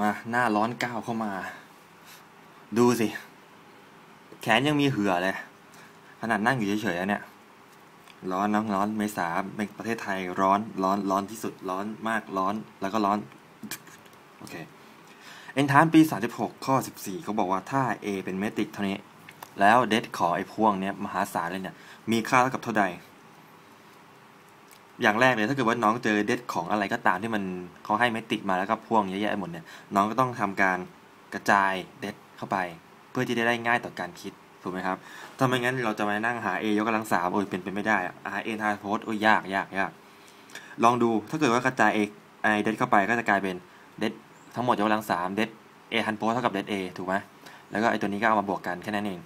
มาหน้าร้อนก้าวเข้ามา ดูสิ แขนยังมีเหือเลย ขนาดนั่งอยู่เฉยๆอะเนี่ย ร้อนน้องร้อนเมษาเป็นประเทศไทยร้อนร้อนร้อนที่สุดร้อนมากร้อนแล้วก็ร้อน โอเค เอ็นทานปี 36 ข้อ 14เขาบอกว่าถ้า A เป็นเมตริกเท่านี้ แล้วเดทของไอ้พ่วงเนี้ยมหาศาลเลยเนี่ย มีค่าเท่ากับเท่าใด อย่างแรกเลยถ้าเกิดว่าน้องเจอเดทของอะไรก็ตามที่มันเขาให้เมติกมาแล้วก็พ่วงเยอะแยะหมดเนี่ยน้องก็ต้องทำการกระจายเดทเข้าไป เพื่อที่จะได้ง่ายต่อการคิดถูกไหมครับถ้าไม่งั้นเราจะมานั่งหา A ยกกำลังสามโอ้ยเป็นไปไม่ได้อะหา A ทานโพสโอ้ยยากยากยากลองดูถ้าเกิดว่ากระจาย A ไอเดทเข้าไปก็จะกลายเป็นเดททั้งหมดยกกำลังสามเดท A ทันโพสเท่ากับเดท A ถูกไหมแล้วก็ไอตัวนี้ก็เอามาบวกกันแค่นั้นเอง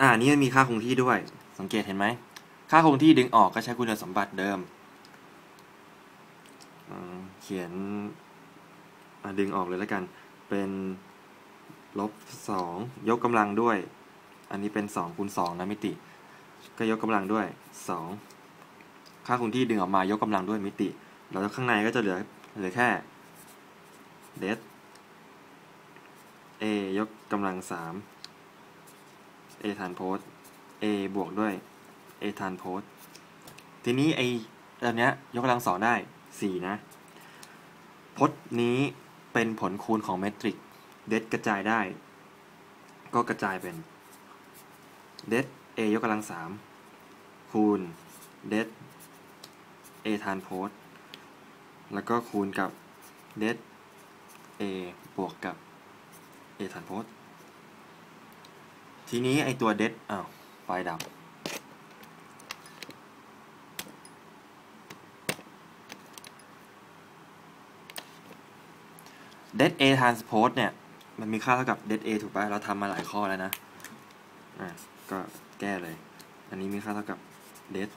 อ่านี่มันมีค่าคงที่ด้วย สังเกตเห็นไหม ค่าคงที่ดึงออกก็ใช้คุณสมบัติเดิม เขียนดึงออกเลยแล้วกัน เป็นลบสองยกกำลังด้วย อันนี้เป็นสองคูณสองนะมิติ ก็ยกกำลังด้วยสองค่าคงที่ดึงออกมายกกำลังด้วยมิติ แล้วข้างในก็จะเหลือเหลือแค่เดส a ยกกำลังสาม a ทานโพส a บวกด้วย a ทานโพสทีนี้ไอตัวเนี้ยยกกำลังสองได้สี่นะ พจน์นี้เป็นผลคูณของเมตริก เดกระจายได้ ก็กระจายเป็น เด a ยกกำลังสามคูณเด a ทานโพสแล้วก็คูณกับเด a บวกกับ a ทานโพสทีนี้ไอตัวเดดอ้าวไฟดับ เดด a transpose เนี่ย มันมีค่าเท่ากับเดด a ถูกป่ะเราทำมาหลายข้อแล้วนะ อะ ก็แก้เลย อันนี้มีค่าเท่ากับเดด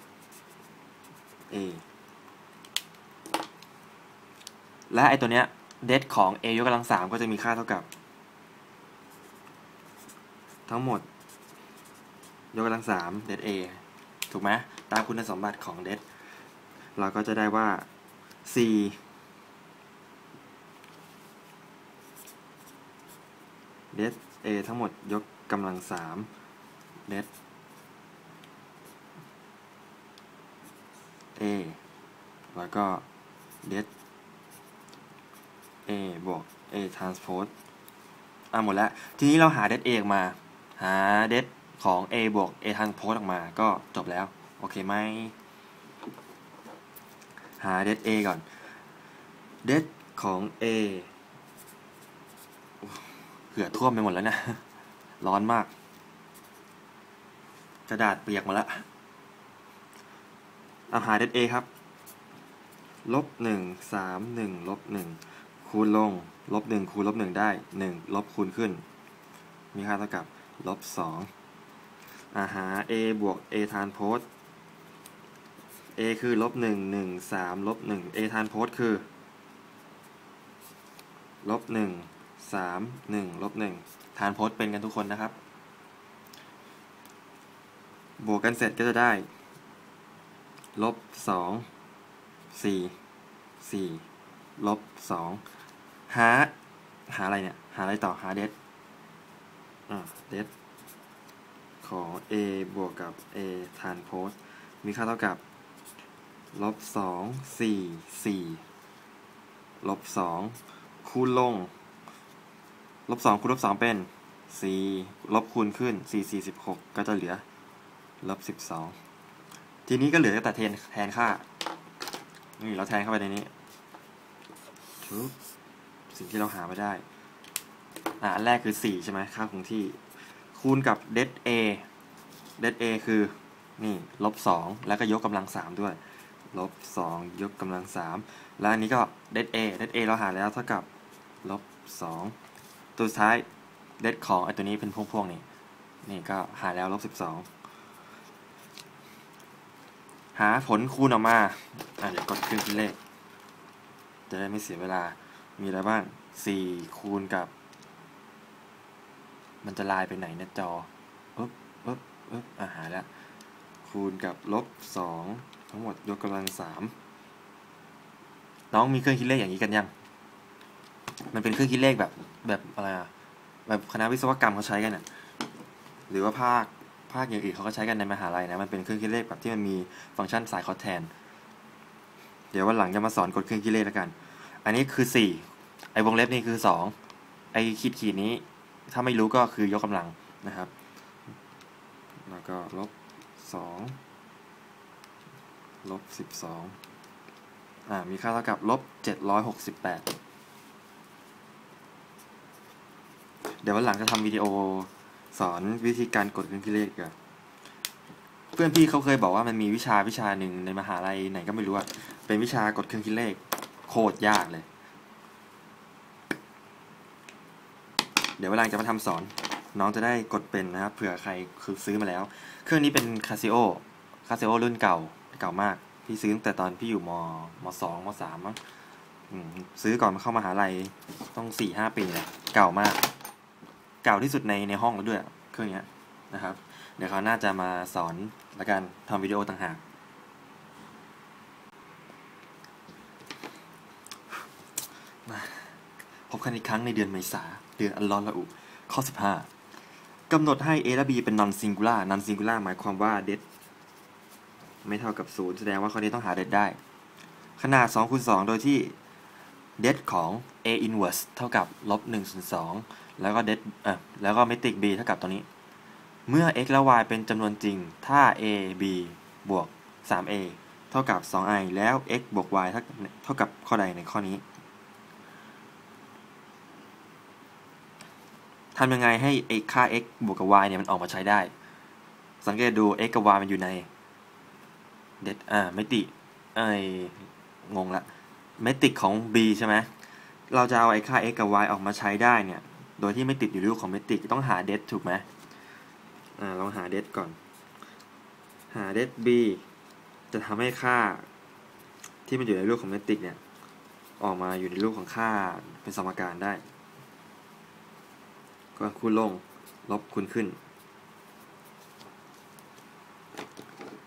a และไอตัวเนี้ยเดดของ a ยกกำลังสามก็จะมีค่าเท่ากับ ทั้งหมด ยกกำลังสามเดด a ถูกไหมตามคุณสมบัติของเดดเราก็จะได้ว่า c เดด a ทั้งหมดยกกำลังสามเดด a แล้วก็เดด a บวก a transpose อะหมดแล้ว ทีนี้เราหาเดด a ออกมา หาเดดของ a บวก a transpose ออกมาก็จบแล้ว โอเคไหม หาเดด a ก่อนเดดของ a เหือท่วมไปหมดแล้วนะ ร้อนมาก กระดาษเปียกมาแล้วเอาหาเดด a ครับ ลบหนึ่งสามหนึ่งลบหนึ่งคูณลง ลบหนึ่งคูณลบหนึ่งได้หนึ่งลบคูณขึ้น มีค่าเท่ากับ ลบสองอาหา a บวก a ทานโพส a คือลบหนึ่งหนึ่งสามลบหนึ่ง a ทานโพสคือ ลบหนึ่ง สามหนึ่งลบหนึ่งทานโพสเป็นกันทุกคนนะครับ บวกกันเสร็จก็จะได้ ลบสองสี่สี่ลบสองหา หาอะไรเนี่ย หาอะไรต่อหาเดดอ่าเดดของ a บวกกับ a ทานโพสมีค่าเท่ากับลบสองสี่สี่ลบสองคูณลง ลบสองคูณลบสองเป็นสี่ลบคูณขึ้นสี่สี่สิบหกก็จะเหลือลบสิบสองทีนี้ก็เหลือแต่แทนแทนค่า นี่เราแทนเข้าไปในนี้ชุบสิ่งที่เราหาไม่ได้ อ่าอันแรกคือสี่ใช่ไหมค่าคงที่ คูณกับเด a เด a คือนี่ลบสองแล้วก็ยกกำลังสามด้วยลบสองยกกำลังสามแล้วอันนี้ก็เด a เด a เราหาแล้วเท่ากับลบสอง ตัวสุดท้ายเด็ดของไอตัวนี้เป็นพวงๆนี่ นี่ก็หาแล้วลบสิบสองหาผลคูณออกมา อะเดี๋ยวกดเครื่องคิดเลข จะได้ไม่เสียเวลา มีอะไรบ้างสี่คูณกับ มันจะลายไปไหนนะจอปึ๊บปึ๊บปึ๊บอะหาแล้ว คูณกับลบสองทั้งหมดยกกำลังสามน้องมีเครื่องคิดเลขอย่างนี้กันยัง มันเป็นเครื่องคิดเลขแบบแบบอะไรอะแบบคณะวิศวกรรมเขาใช้กันอะหรือว่าภาคภาคอย่างอื่นเขาก็ใช้กันในมหาลัยนะมันเป็นเครื่องคิดเลขแบบที่มันมีฟังก์ชันสายคอแทน เดี๋ยววันหลังจะมาสอนกดเครื่องคิดเลขแล้วกัน อันนี้คือ 4 ไอ้วงเล็บนี่คือ 2 ไอ้ขีดขีดนี้ ถ้าไม่รู้ก็คือยกกำลังนะครับ แล้วก็ลบ 2 ลบ 12อ่ามีค่าเท่ากับลบ768 เดี๋ยววันหลังจะทำวิดีโอสอนวิธีการกดเครื่องคิดเลขกันเพื่อนพี่เขาเคยบอกว่ามันมีวิชาวิชาหนึ่งในมหาลัยไหนก็ไม่รู้อะเป็นวิชากดเครื่องคิดเลข โคตรยากเลย เดี๋ยวเวลาจะมาทำสอน น้องจะได้กดเป็นนะครับเผื่อใครคือซื้อมาแล้ว เครื่องนี้เป็นคาซิโอคาซิโอรุ่นเก่าเก่ามาก พี่ซื้อตั้งแต่ตอนพี่อยู่มมสองมสามมั้งอืมซื้อก่อนมาเข้ามหาลัยต้องสี่ห้าปีเลยเก่ามาก เก่าที่สุดในในห้องแล้วด้วยเครื่องนี้นะครับ เดี๋ยวเขาน่าจะมาสอนละกันทำวิดีโอต่างหากมาพบกันอีกครั้งในเดือนเมษาเดือนอันร้อนระอุ ข้อ 15กำหนดให้ a และ b เป็น non singular non singular หมายความว่า det ไม่เท่ากับ 0 แสดงว่าข้อนี้ต้องหา det ได้ ขนาด2คูณ2โดยที่ det ของ a inverse เท่ากับลบ1ส่วน2 แล้วก็ det เออแล้วก็ metric b เท่ากับตัวนี้ เมื่อ x และ y เป็นจำนวนจริง ถ้า a b บวก 3a เท่ากับ 2i แล้ว x บวก y เท่าเท่ากับข้อใดในข้อนี้ทำยังไงให้ไอ้ค่า x บวกกับ y เนี่ยมันออกมาใช้ได้ สังเกตดู x กับ y มันอยู่ในเด็ดอ่าเมติไอ้งงละเมติกของ b ใช่ไหมเราจะเอาไอ้ค่า x กับ y ออกมาใช้ได้เนี่ย โดยที่ไม่ติดอยู่ในรูปของเมติกต้องหาเด็ดถูกไหมอ่าลองหาเด็ดก่อน หาเด็ด b จะทำให้ค่าที่มันอยู่ในรูปของเมติกเนี่ย ออกมาอยู่ในรูปของค่าเป็นสมการได้ ก็คูณลงลบคูณขึ้น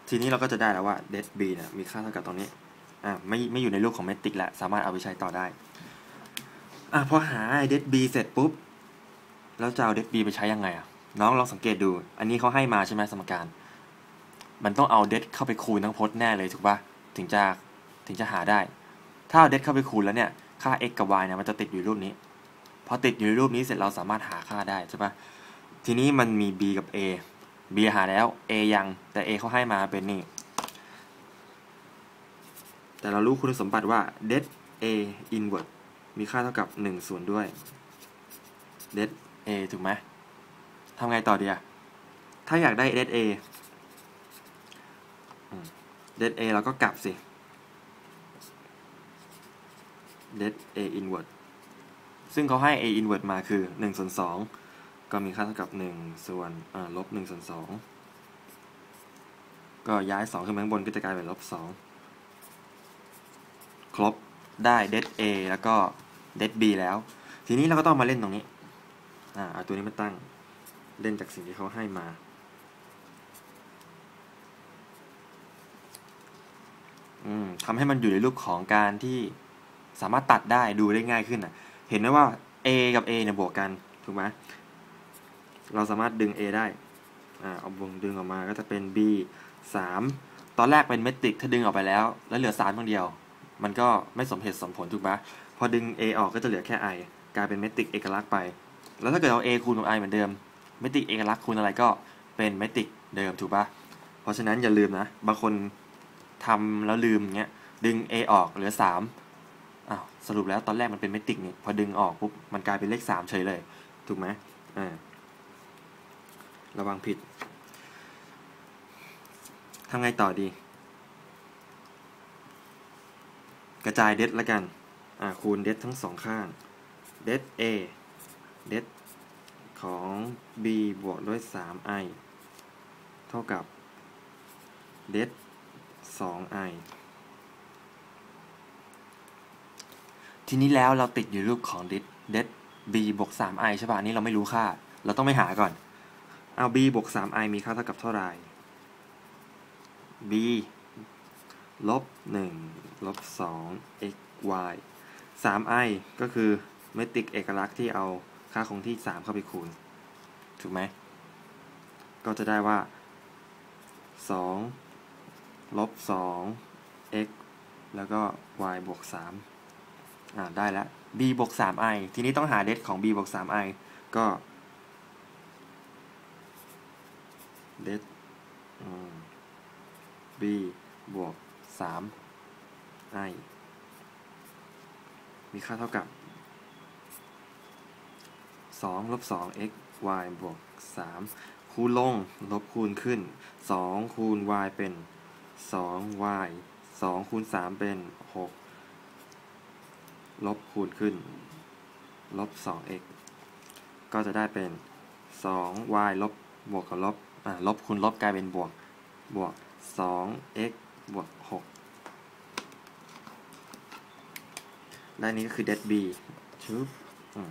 ทีนี้เราก็จะได้แล้วว่า det b เนี่ยมีค่าเท่ากับตรงนี้อ่าไม่ไม่อยู่ในรูปของเมติกแล้วสามารถเอาไปใช้ต่อได้อะพอหา det b เสร็จปุ๊บ แล้วจะเอา det b ไปใช้ยังไงอะ น้องลองสังเกตดู อันนี้เขาให้มาใช่ไหมสมการ มันต้องเอา det เข้าไปคูณทั้งพจน์แน่เลยถูกปะถึงจะถึงจะหาได้ ถ้าเอา det เข้าไปคูณแล้วเนี่ย ค่า x กับ y เนี่ยมันจะติดอยู่รูปนี้ พอติดอยู่ในรูปนี้เสร็จเราสามารถหาค่าได้ใช่ปะทีนี้มันมี b กับ a b หาแล้ว a ยัง แต่ a เขาให้มาเป็นนี่ แต่เรารู้คุณสมบัติว่า det a inverse มีค่าเท่ากับ1ส่วนด้วย det a ถูกไหมทำไงต่อดีอะถ้าอยากได้ det a อืม det a เราก็กลับสิ det a inverse ซึ่งเขาให้ a inverse มาคือ1ส่วน2ก็มีค่าเท่ากับ 1 ส่วนลบ1ส่วน2ก็ย้าย 2 ขึ้นมาข้างบนก็จะกลายเป็นลบ2ครบได้ det a แล้วก็ det b แล้ว ทีนี้เราก็ต้องมาเล่นตรงนี้ อ่าเอาตัวนี้มาตั้งเล่นจากสิ่งที่เขาให้มา อืมทำให้มันอยู่ในรูปของการที่สามารถตัดได้ดูได้ง่ายขึ้นอะ เห็นไหมว่า a กับ a เนี่ยบวกกันถูกไหมเราสามารถดึง a ได้ อ่าเอาวงดึงออกมาก็จะเป็น b 3ตอนแรกเป็นเมตริกถ้าดึงออกไปแล้ว แล้วเหลือ3คนเดียว มันก็ไม่สมเหตุสมผลถูกไหมพอดึง a ออกก็จะเหลือแค่ i กลายเป็นเมตริกเอกลักษณ์ไป แล้วถ้าเกิดเอา a คูณกับ i เหมือนเดิมเมตริกเอกลักษณ์คูณอะไรก็เป็นเมตริกเดิมถูกปะเพราะฉะนั้นอย่าลืมนะ บางคนทำแล้วลืมเงี้ยดึง a ออกเหลือ3อ้าวสรุปแล้วตอนแรกมันเป็นเมตริกนี่พอดึงออกปุ๊บมันกลายเป็นเลข 3 เฉยเลย ถูกไหมอ่าระวังผิดทำไงต่อดี กระจายเดดละกัน อ่าคูณเดดทั้งสองข้างเดด a เดดของ b บวกด้วย 3i เท่ากับเดด 2i ทีนี้แล้วเราติดอยู่รูปของเดดเดด b บวก 3i ใช่ป่ะอันนี้เราไม่รู้ค่า เราต้องไปหาก่อน เอา b บวก 3i มีค่าเท่ากับเท่าไหร่ b ลบ 1 ลบ 2 x y 3i ก็คือเมตริกเอกลักษณ์ที่เอา ค่าคงที่ 3 เข้าไปคูณ ถูกไหม ก็จะได้ว่า 2 ลบ 2 x แล้วก็ y บวก 3 อ่า ได้แล้ว b บวก 3i ทีนี้ต้องหาเดของ b บวก 3i ก็เด b บวก 3i มีค่าเท่ากับ 2ลบ2 x y บวก 3 คูณลง ลบคูณขึ้น 2 คูณ y เป็น 2 y 2คูณ 3 เป็น 6 ลบคูณขึ้น ลบ 2x ก็จะได้เป็น 2y ลบบวกกับลบอ่าลบคูณลบกลายเป็นบวก บวก 2x บวก 6 และนี้ก็คือ det b ชุบอืม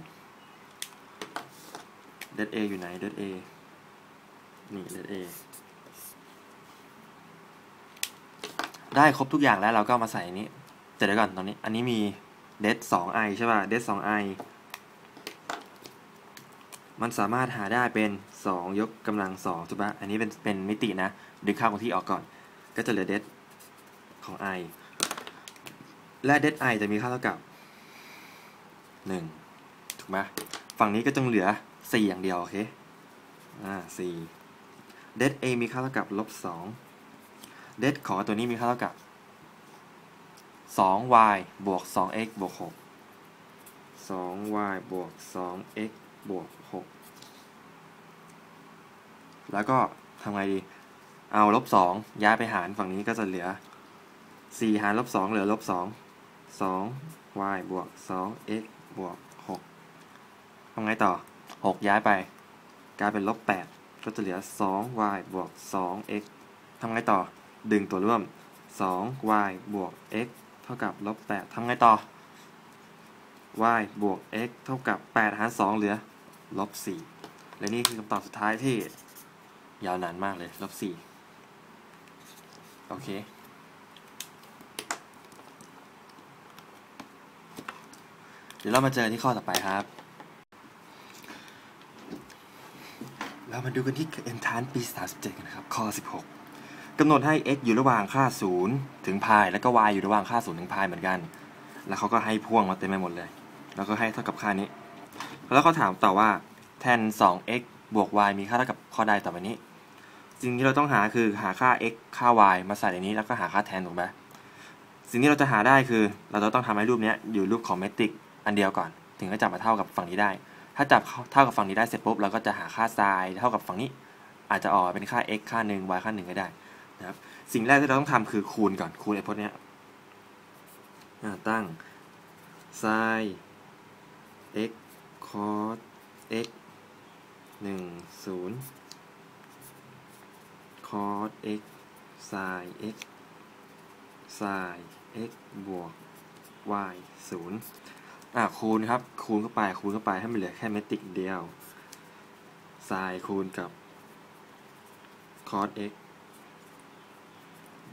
det a อยู่ไหน det a นี่ det a ได้ครบทุกอย่างแล้วเราก็มาใส่นี้แต่เดี๋ยวก่อนตอนนี้ อันนี้มี det 2 i ใช่ป่ะ det 2 i มันสามารถหาได้เป็น 2 ยกกำลัง2ถูกปะอันนี้เป็นเป็นมิตินะ ดึงค่าคงที่ออกก่อน ก็จะเหลือ det ของ i และ det i จะมีค่าเท่ากับ 1 ถูกไหมฝั่งนี้ก็ต้องเหลือ 4อย่างเดียว โอเค อ่า4 det a มีค่าเท่ากับลบ2 det ของตัวนี้มีค่าเท่ากับ 2y บวก 2x บวก 6 2y บวก 2x บวก 6 แล้วก็ทำไงดี เอาลบ 2 ย้ายไปหารฝั่งนี้ก็จะเหลือ 4 หารลบ 2 เหลือลบ 2 2y บวก 2x บวก 6ทำไงต่อ 6 ย้ายไป กลายเป็นลบ8ก็จะเหลือ 2y บวก 2x ทำไงต่อ ดึงตัวร่วม 2y บวก x เท่ากับลบ8ทำไงต่อ y บวก x เท่ากับ 8 หาร 2 เหลือลบ4และนี่คือคำตอบสุดท้ายที่ยาวนานมากเลยลบ4โอเค เดี๋ยวเรามาเจอที่ข้อต่อไปครับ เรามาดูกันที่ e n t r a n c e ปี 37 กันนะครับ ข้อ 16กำหนดให้ x อยู่ระหว่างค่า 0 ถึงพาย แล้วก็ y อยู่ระหว่างค่า 0 ถึงพายเหมือนกัน แล้วเขาก็ให้พ่วงมาเต็มไปหมดเลย แล้วก็ให้เท่ากับค่านี้ แล้วเขาถามต่อว่าแทน 2x บวก y มีค่าเท่ากับข้อใดต่อไปนี้ สิ่งที่เราต้องหาคือหาค่า x ค่า y มาใส่ในนี้ แล้วก็หาค่าแทนถูกไหมสิ่งที่เราจะหาได้คือ เราจะต้องทำให้รูปนี้อยู่รูปของเมตริกอันเดียวก่อน ถึงจะจับมาเท่ากับฝั่งนี้ได้ ถ้าจับเท่ากับฝั่งนี้ได้เสร็จปุ๊บเราก็จะหาค่า sin เท่ากับฝั่งนี้ อาจจะออกเป็นค่า x ค่าหนึ่ง y ค่าหนึ่งก็ได้นะครับ สิ่งแรกที่เราต้องทำคือคูณก่อน คูณไอ้พวกเนี้ยตั้ง sin x cos x หนึ่งศูนย์ cos x sin x sin x บวก y ศูนย์ อะคูณครับ คูณเข้าไป คูณเข้าไปให้มันเหลือแค่เมตริกเดียว sin คูณกับ cos x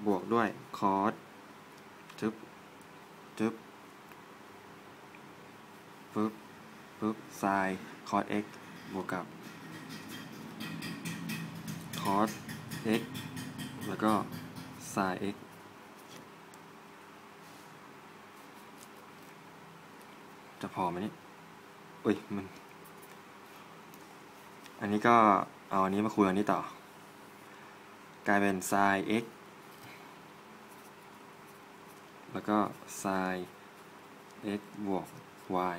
บวกด้วย cos จึ๊บจึ๊บปึ๊บปึ๊บ sin cos x บวกกับ cos x แล้วก็ sin x จะพอไหมนี่อุ้ยมัน อันนี้ก็เอาอันนี้มาคูณอันนี้ต่อ กลายเป็น sin x แล้วก็ sin x บวก y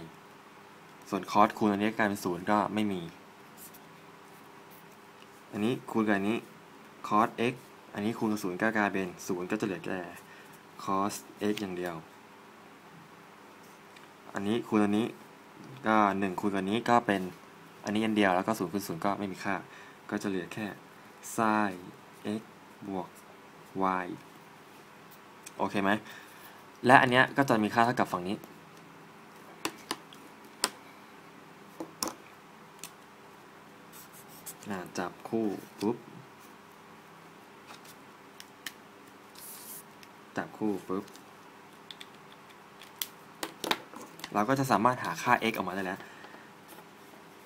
ส่วน cos คูณอันนี้กลายเป็นศูนย์ก็ไม่มี อันนี้คูณกับอันนี้ cos x อันนี้คูณกับศูนย์ก็กลายเป็นศูนย์ก็จะเหลือแค่ cos x อย่างเดียว อันนี้คูณอันนี้ก็หนึ่งคูณกับนี้ก็เป็นอันนี้อันเดียวแล้วก็ศูนย์คูณศูนย์ก็ไม่มีค่า ก็จะเหลือแค่ sin x บวก y โอเคไหม และอันเนี้ยก็จะมีค่าเท่ากับฝั่งนี้ จับคู่ปุ๊บ จับคู่ปุ๊บ เราก็จะสามารถหาค่า x ออกมาได้แล้ว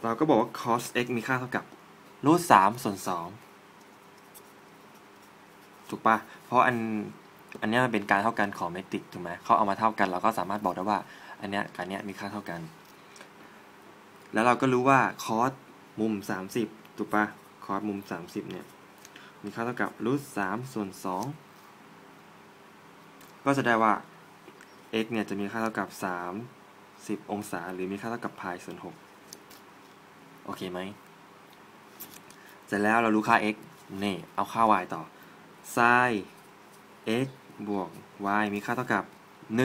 เราก็บอกว่า cos x มีค่าเท่ากับรูทสามส่วนสองถูกปะเพราะอันอันนี้มันเป็นการเท่ากันของเมตริกถูกไหมเขาเอามาเท่ากัน เราก็สามารถบอกได้ว่า อันเนี้ยกับอันเนี้ยมีค่าเท่ากัน แล้วเราก็รู้ว่า cos มุม 30 ถูกปะ cos มุม 30 เนี่ย มีค่าเท่ากับรูทสามส่วนสองก็จะได้ว่า x เนี่ยจะมีค่าเท่ากับ 30องศาหรือมีค่าเท่ากับพายส่วน6โอเคไหม เสร็จแล้วเรารู้ค่า x นี่ เอาค่า y ต่อ sin x บวก y มีค่าเท่ากับ 1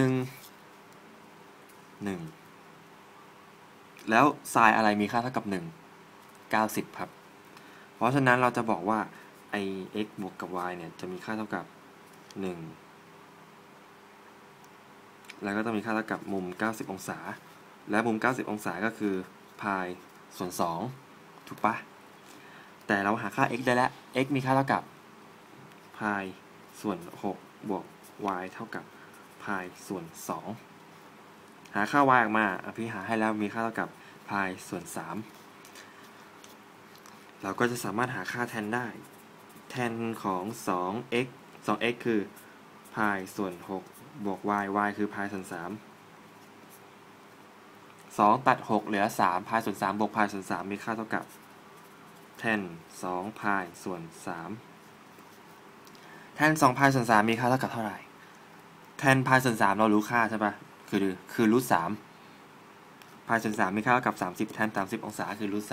1 แล้ว sin อะไรมีค่าเท่ากับ 1 90 ครับ เพราะฉะนั้นเราจะบอกว่าไอ x บวกกับ y เนี่ย จะมีค่าเท่ากับ 1 แล้วก็ต้องมีค่าเท่ากับมุม 90 องศา และมุม 90 องศาก็คือพายส่วน 2 ถูกปะแต่เราหาค่า x ได้แล้ว x มีค่าเท่ากับพายส่วน 6 บวก y เท่ากับพายส่วน 2 หาค่า y ออกมาอะพี่หาให้แล้วมีค่าเท่ากับพายส่วน 3 เราก็จะสามารถหาค่าแทนได้ แทนของ 2x 2x คือพายส่วน 6 บวก y y คือพายส่วน3 2 ตัด 6 เหลือ 3 พายส่วน3บวกพายส่วน3มีค่าเท่ากับแทน2พายส่วน3แทน2พายส่วน3มีค่าเท่ากับเท่าไหร่แทนพายส่วน3เรารู้ค่าใช่ปะคือคือรูท3พายส่วน3มีค่าเท่ากับ 30แทน30 องศาคือรูท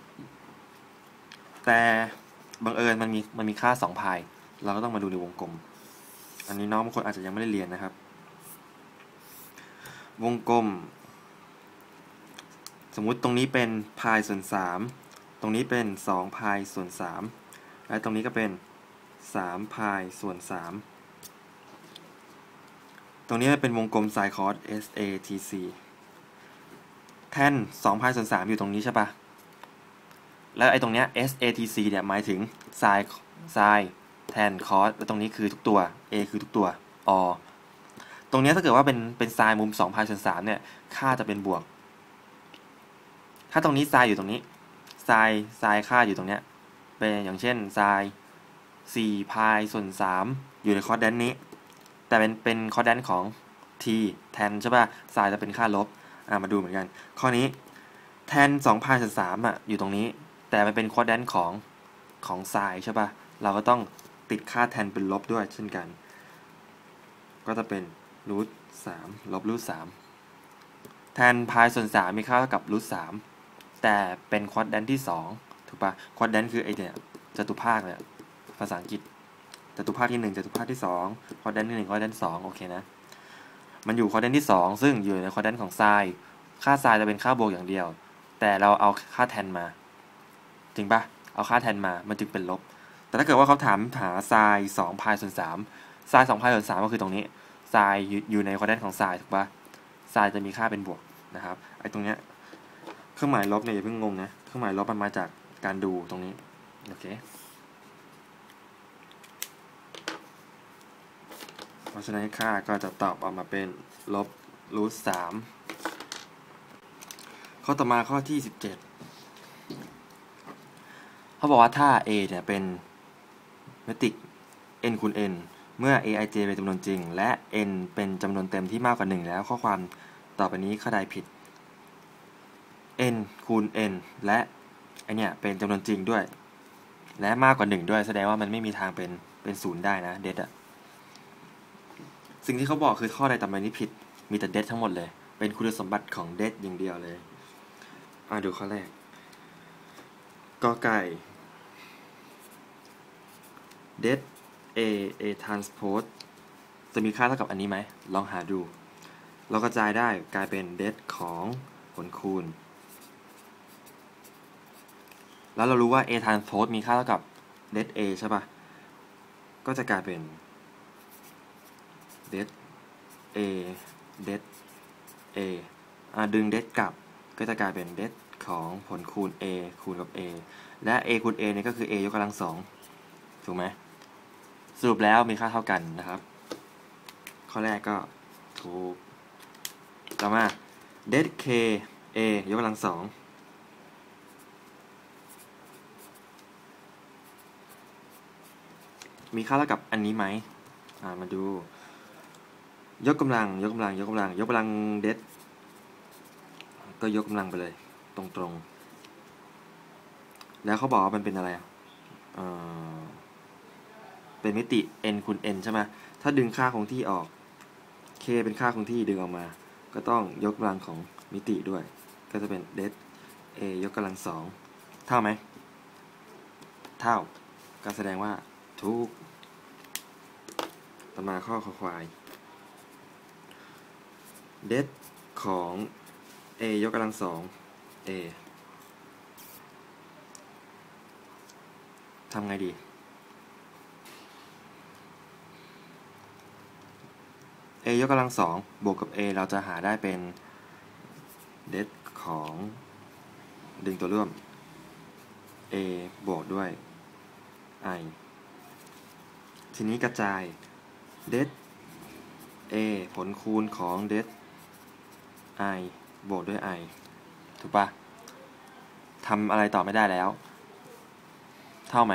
3แต่บังเอิญมันมีมันมีค่า 2 พาย เราก็ต้องมาดูในวงกลม อันนี้น้องบางคนอาจจะยังไม่ได้เรียนนะครับ วงกลม สมมุติตรงนี้เป็นพายส่วน 3 ตรงนี้เป็น2พายส่วน 3 และตรงนี้ก็เป็น3พายส่วน 3 ตรงนี้เป็นวงกลมไซคอส SATC แท่น2พายส่วน 3 อยู่ตรงนี้ใช่ปะแล้วไอ้ตรงเนี้ย SATC เนี่ยหมายถึงไซไซ แทนคอสแล้วตรงนี้คือทุกตัว A คือทุกตัวอตรงนี้ถ้าเกิดว่าเป็นเป็นไซมุม2พายส่วน3เนี่ยค่าจะเป็นบวก ถ้าตรงนี้ไซอยู่ตรงนี้ไซไซค่าอยู่ตรงเนี้ยเป็นอย่างเช่นไซ4พายส่วน3อยู่ในคอร์ดแดนนี้ แต่เป็นเป็นคอร์ดแดนของ t แทนใช่ป่ะไซจะเป็นค่าลบอ่ามาดูเหมือนกัน ข้อนี้แทน2พายส่วน3อะอยู่ตรงนี้ แต่มันเป็นคอร์ดแดนของของไซใช่ป่ะเราก็ต้อง ติดค่าแทนเป็นลบด้วยเช่นกัน ก็จะเป็นรูทสามลบรูทสามแทนพายส่วนสามมีค่าเท่ากับรูทสามแต่เป็นควอดแดนที่สองถูกปะควอดแดนคือไอเนี่ยจตุภาคเนี่ยภาษาอังกฤษจตุภาคที่หนึ่งจตุภาคที่สองควอดแดนที่หนึ่งควอดแดนสองโอเคนะ มันอยู่ควอดแดนที่สองซึ่งอยู่ในควอดแดนของไซน์ค่าไซน์จะเป็นค่าบวกอย่างเดียว แต่เราเอาค่าแทนมา จริงปะเอาค่าแทนมา มันจึงเป็นลบ แต่ถ้าเกิดว่าเขาถามหาไซน์สองพายส่วนสามไซน์สองพายส่วนสามก็คือตรงนี้ไซน์อยู่ในควอดแดนของไซน์ถูกปะไซน์จะมีค่าเป็นบวกนะครับไอ้ตรงเนี้ยเครื่องหมายลบเนี่ยอย่าเพิ่งงงนะเครื่องหมายลบมันมาจากการดูตรงนี้โอเคเพราะฉะนั้นค่าก็จะตอบออกมาเป็นลบรูทสามข้อต่อมาข้อที่สิบเจ็ดเขาบอกว่าถ้า a เนี่ยเป็น มตริก n คูณ n เมื่อ aij เป็นจำนวนจริง และ n เป็นจำนวนเต็มที่มากกว่า 1 แล้วข้อความต่อไปนี้เข้าใดผิด n คูณ n และไอเนี่ยเป็นจำนวนจริงด้วย และมากกว่า 1 ด้วย แสดงว่ามันไม่มีทางเป็นเป็นศูนย์ได้นะเดดอะสิ่งที่เขาบอกคือข้อใดต่อไปนี้ผิด มีแต่เดดทั้งหมดเลย เป็นคุณสมบัติของเดดอย่างเดียวเลยมาดูข้อแรกกอไก่ เด a a transpose จะมีค่าเท่ากับอันนี้ไหม ลองหาดู เรากระจายได้กลายเป็นเดของผลคูณ แล้วเรารู้ว่า a transpose มีค่าเท่ากับเด a ใช่ปะก็จะกลายเป็นเด a เด a อ่าดึงเดกลับ ก็จะกลายเป็นเดของผลคูณ a คูณกับ a และ a คูณ a เนี่ยก็คือ a ยกกำลังสองถูกไหม สรุปแล้วมีค่าเท่ากันนะครับ ข้อแรกก็ถูก ต่อมา det k a ยกกำลังสองมีค่าเท่ากับอันนี้ไหมอ่ามาดู ยกกำลัง ยกกำลัง ยกกำลัง ยกกำลังเดก็ยกกำลังไปเลย ตรงๆ แล้วเขาบอกว่ามันเป็นอะไรอะ เป็นมิติ n คูณ n ใช่ไหมถ้าดึงค่าคงที่ออก k เป็นค่าคงที่ดึงออกมา ก็ต้องยกกำลังของมิติด้วย ก็จะเป็นเด a ยกกำลังสองเท่าไหม เท่า ก็แสดงว่าถูกต่อมาข้อขอควายเดของ a ยกกำลังสอง a ทำไงดี a ยกกำลังสองบวกกับ a เราจะหาได้เป็นเดของดึงตัวร่วม a บวกด้วย i ทีนี้กระจายเด a ผลคูณของเด i บวกด้วย i ถูกปะทำอะไรต่อไม่ได้แล้ว เท่าไหม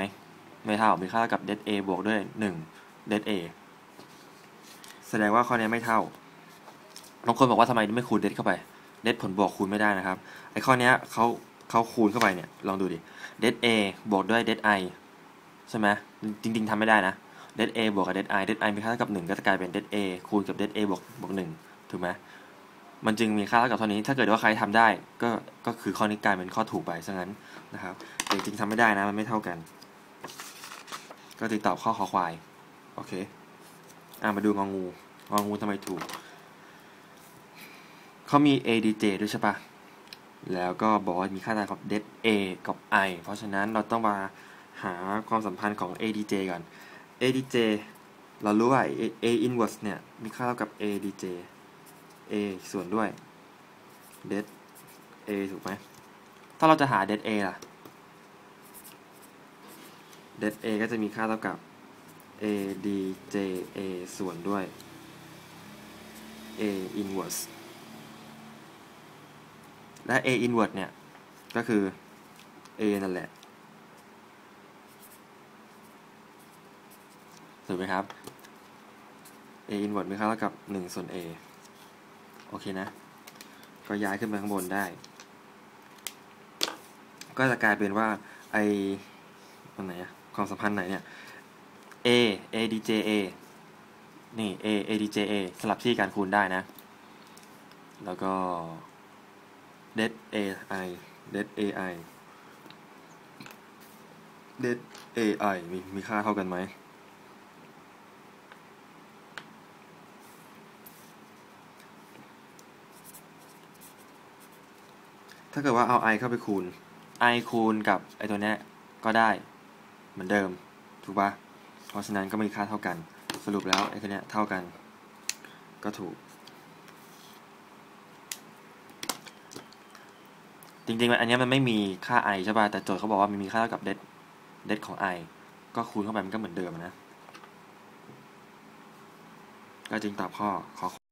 ไม่เท่ามีค่าเท่ากับเด a บวกด้วย1เด a แสดงว่าข้อนี้ไม่เท่าบางคนบอกว่าทำไมไม่คูณเด็ดเข้าไป เด็ดผลบวกคูณไม่ได้นะครับ ไอ้ข้อนี้เขาเขาคูณเข้าไปเนี่ย ลองดูดิ เด็ด a บวกด้วยเด i ใช่ไหมจริง ๆทำไม่ได้นะเด็ด a บวกกับเด็ด i เด็ด i มีค่าเท่ากับ 1 ก็จะกลายเป็นเด็ด a คูณกับเด็ด a บวกบวก1ถูกไหมมันจึงมีค่าเท่ากับเท่านี้ ถ้าเกิดว่าใครทำได้ก็ก็คือข้อนี้กลายเป็นข้อถูกไปซะงั้นนะครับแต่จริงๆทำไม่ได้นะมันไม่เท่ากัน ก็จึงตอบข้อขอควายโอเคอ่ามาดูงองู งองูทำไมถูก เขามี a d j ด้วยใช่ปะแล้วก็บอกว่ามีค่าเท่ากับ det a กับ i เพราะฉะนั้นเราต้องมาหาความสัมพันธ์ของ a d j ก่อน a d j เรารู้ว่า a inverse เนี่ย มีค่าเท่ากับ a d j a ส่วนด้วย det a ถูกไหม ถ้าเราจะหา det a ล่ะ det a ก็จะมีค่าเท่ากับ a d j a ส่วนด้วย a inverse และ a inverse เนี่ย ก็คือ a นั่นแหละถูกไหมครับ a inverse มีค่าเท่ากับ 1 ส่วน a โอเคนะ ก็ย้ายขึ้นไปข้างบนได้ ก็จะกลายเป็นว่า ไออันไหนอะความสัมพันธ์ไหนเนี่ย a a d j a นี่ a a d j a สลับที่การคูณได้นะ แล้วก็ det a i det a i det a i มีมีค่าเท่ากันไหมถ้าเกิดว่าเอา i เข้าไปคูณ i คูณกับไอตัวเนี้ยก็ได้เหมือนเดิม ถูกปะเพราะฉะนั้นก็มีค่าเท่ากัน สรุปแล้วไอ้ตัวเนี้ยเท่ากัน ก็ถูก จริงๆมันอันเนี้ยมันไม่มีค่า i ใช่ป่ะแต่โจทย์เขาบอกว่ามันมีค่าเท่ากับ det det ของ i ก็คูณเข้าไปมันก็เหมือนเดิมนะ ก็จึงตอบข้อขอ